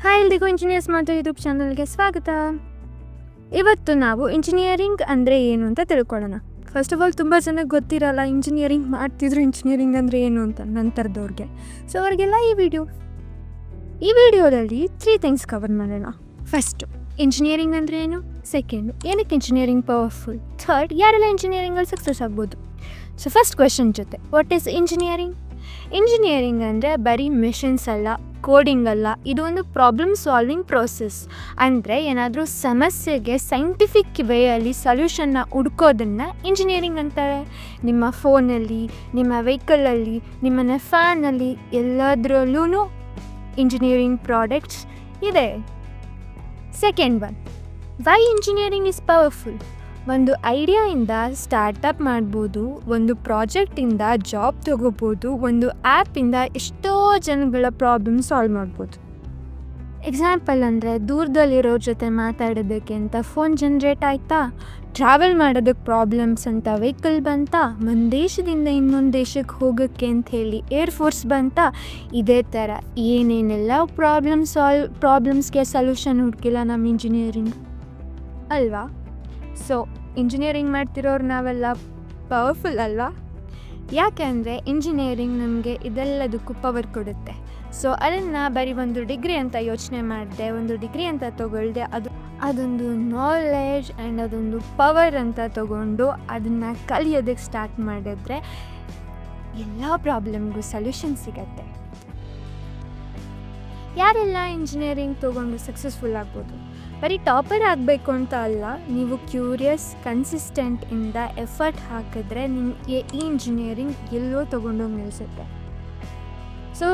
Hi ಎಲ್ರಿಗೂ engineers ಮಾತು YouTube ಚಾನಲ್ಗೆ ಸ್ವಾಗತ. ಇವತ್ತು ನಾವು ಇಂಜಿನಿಯರಿಂಗ್ ಅಂದರೆ ಏನು ಅಂತ ತಿಳ್ಕೊಳ್ಳೋಣ. ಫಸ್ಟ್ ಆಫ್ ಆಲ್ ತುಂಬ ಜನಕ್ಕೆ ಗೊತ್ತಿರಲ್ಲ ಇಂಜಿನಿಯರಿಂಗ್ ಮಾಡ್ತಿದ್ರು ಇಂಜಿನಿಯರಿಂಗ್ ಅಂದರೆ ಏನು ಅಂತ ನಂತರದವ್ರಿಗೆ. ಸೊ ಅವ್ರಿಗೆಲ್ಲ ಈ ವಿಡಿಯೋ ಈ ವಿಡಿಯೋದಲ್ಲಿ ತ್ರೀ ಥಿಂಗ್ಸ್ ಕವರ್ ಮಾಡೋಣ. ಫಸ್ಟು ಇಂಜಿನಿಯರಿಂಗ್ ಅಂದರೆ ಏನು? ಸೆಕೆಂಡು ಏನಕ್ಕೆ ಇಂಜಿನಿಯರಿಂಗ್ ಪವರ್ಫುಲ್ ಥರ್ಡ್ ಯಾರೆಲ್ಲ ಇಂಜಿನಿಯರಿಂಗಲ್ಲಿ ಸಕ್ಸಸ್ ಆಗ್ಬೋದು? ಸೊ ಫಸ್ಟ್ ಕ್ವೆಶನ್ ಜೊತೆ ವಾಟ್ ಈಸ್ ಇಂಜಿನಿಯರಿಂಗ್ ಇಂಜಿನಿಯರಿಂಗ್ ಅಂದರೆ ಬರೀ ಮಿಷನ್ಸ್ ಅಲ್ಲ. ಕೋಡಿಂಗ್ ಅಲ್ಲ, ಇದು ಒಂದು ಪ್ರಾಬ್ಲಮ್ ಸಾಲ್ವಿಂಗ್ ಪ್ರೋಸೆಸ್ ಅಂದರೆ ಏನಾದರೂ ಸಮಸ್ಯೆಗೆ ಸೈಂಟಿಫಿಕ್ ವೇಯಲ್ಲಿ ಸೊಲ್ಯೂಷನ್ನ ಹುಡ್ಕೋದನ್ನು ಇಂಜಿನಿಯರಿಂಗ್ ಅಂತಾರೆ. ನಿಮ್ಮ ಫೋನಲ್ಲಿ ನಿಮ್ಮ ವೆಹಿಕಲಲ್ಲಿ ನಿಮ್ಮ ಫ್ಯಾನಲ್ಲಿ ಎಲ್ಲದರಲ್ಲೂ ಇಂಜಿನಿಯರಿಂಗ್ ಪ್ರಾಡಕ್ಟ್ಸ್ ಇದೆ. Second one why engineering is powerful ಒಂದು ಐಡಿಯಾಯಿಂದ ಸ್ಟಾರ್ಟಪ್ ಮಾಡ್ಬೋದು, ಒಂದು ಪ್ರಾಜೆಕ್ಟಿಂದ ಜಾಬ್ ತಗೋಬೋದು, ಒಂದು ಆ್ಯಪಿಂದ ಎಷ್ಟೋ ಜನಗಳ ಪ್ರಾಬ್ಲಮ್ ಸಾಲ್ವ್ ಮಾಡ್ಬೋದು. ಎಕ್ಸಾಂಪಲ್ ಅಂದರೆ ದೂರದಲ್ಲಿರೋ ಜೊತೆ ಮಾತಾಡೋದಕ್ಕೆ ಅಂತ ಫೋನ್ ಜನ್ರೇಟ್ ಆಯಿತಾ? ಟ್ರಾವೆಲ್ ಮಾಡೋದಕ್ಕೆ ಪ್ರಾಬ್ಲಮ್ಸ್ ಅಂತ ವೆಹಿಕಲ್ ಬಂತ? ಒಂದು ದೇಶದಿಂದ ಇನ್ನೊಂದು ದೇಶಕ್ಕೆ ಹೋಗೋಕ್ಕೆ ಅಂತ ಹೇಳಿ ಏರ್ಫೋರ್ಸ್ ಬಂತ? ಇದೇ ಥರ ಏನೇನೆಲ್ಲ ಪ್ರಾಬ್ಲಮ್ ಸಾಲ್ವ್ ಪ್ರಾಬ್ಲಮ್ಸ್ಗೆ ಸೊಲ್ಯೂಷನ್ ಹುಡುಕಿಲ್ಲ ನಮ್ಮ ಇಂಜಿನಿಯರಿಂಗ್ ಅಲ್ವಾ? ಸೊ ಇಂಜಿನಿಯರಿಂಗ್ ಮಾಡ್ತಿರೋರು ನಾವೆಲ್ಲ ಪವರ್ಫುಲ್ ಅಲ್ವಾ? ಯಾಕೆಂದರೆ ಇಂಜಿನಿಯರಿಂಗ್ ನಮಗೆ ಇದೆಲ್ಲದಕ್ಕೂ ಪವರ್ ಕೊಡುತ್ತೆ. ಸೊ ಅದನ್ನು ಬರೀ ಒಂದು ಡಿಗ್ರಿ ಅಂತ ಯೋಚನೆ ಮಾಡಿದೆ, ಒಂದು ಡಿಗ್ರಿ ಅಂತ ತೊಗೊಳ್ದೆ, ಅದು ಅದೊಂದು ನಾಲೆಡ್ಜ್ ಆ್ಯಂಡ್ ಅದೊಂದು ಪವರ್ ಅಂತ ತಗೊಂಡು ಅದನ್ನು ಕಲಿಯೋದಕ್ಕೆ ಸ್ಟಾರ್ಟ್ ಮಾಡಿದ್ರೆ ಎಲ್ಲ ಪ್ರಾಬ್ಲಮ್ಗೂ ಸೊಲ್ಯೂಷನ್ ಸಿಗತ್ತೆ. ಯಾರೆಲ್ಲ ಇಂಜಿನಿಯರಿಂಗ್ ತೊಗೊಂಡು ಸಕ್ಸಸ್ಫುಲ್ ಆಗ್ಬೋದು? ಬರೀ ಟಾಪರ್ ಆಗಬೇಕು ಅಂತ ಅಲ್ಲ, ನೀವು ಕ್ಯೂರಿಯಸ್ ಕನ್ಸಿಸ್ಟೆಂಟ್ ಇಂದ ಎಫರ್ಟ್ ಹಾಕಿದ್ರೆ ನಿಮಗೆ ಈ ಇಂಜಿನಿಯರಿಂಗ್ ಎಲ್ಲೋ ತೊಗೊಂಡೋಗಿ ನಿಲ್ಲಿಸುತ್ತೆ ಸೊ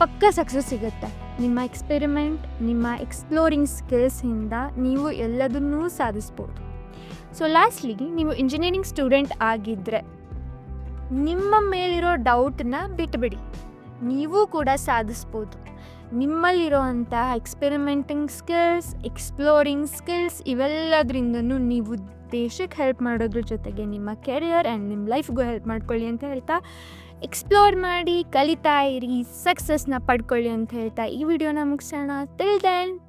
ಪಕ್ಕ ಸಕ್ಸಸ್ ಸಿಗುತ್ತೆ. ನಿಮ್ಮ ಎಕ್ಸ್ಪೆರಿಮೆಂಟ್ ನಿಮ್ಮ ಎಕ್ಸ್ಪ್ಲೋರಿಂಗ್ ಸ್ಕಿಲ್ಸಿಂದ ನೀವು ಎಲ್ಲದನ್ನೂ ಸಾಧಿಸ್ಬೋದು. ಸೊ ಲಾಸ್ಟ್ಲಿ ನೀವು ಇಂಜಿನಿಯರಿಂಗ್ ಸ್ಟೂಡೆಂಟ್ ಆಗಿದ್ದರೆ ನಿಮ್ಮ ಮೇಲಿರೋ ಡೌಟನ್ನ ಬಿಟ್ಬಿಡಿ. ನೀವು ಕೂಡ ಸಾಧಿಸ್ಬೋದು. ನಿಮ್ಮಲ್ಲಿರೋವಂಥ ಎಕ್ಸ್ಪೆರಿಮೆಂಟಿಂಗ್ ಸ್ಕಿಲ್ಸ್ ಎಕ್ಸ್ಪ್ಲೋರಿಂಗ್ ಸ್ಕಿಲ್ಸ್ ಇವೆಲ್ಲದರಿಂದನೂ ನೀವು ದೇಶಕ್ಕೆ ಹೆಲ್ಪ್ ಮಾಡೋದ್ರ ಜೊತೆಗೆ ನಿಮ್ಮ ಕೆರಿಯರ್ ಆ್ಯಂಡ್ ನಿಮ್ಮ ಲೈಫ್ಗೂ ಹೆಲ್ಪ್ ಮಾಡ್ಕೊಳ್ಳಿ ಅಂತ ಹೇಳ್ತಾ ಎಕ್ಸ್ಪ್ಲೋರ್ ಮಾಡಿ, ಕಲಿತಾ ಇರಿ ಸಕ್ಸಸ್ನ ಪಡ್ಕೊಳ್ಳಿ ಅಂತ ಹೇಳ್ತಾ ಈ ವಿಡಿಯೋನ ಮುಗಿಸೋಣ. ದೆನ್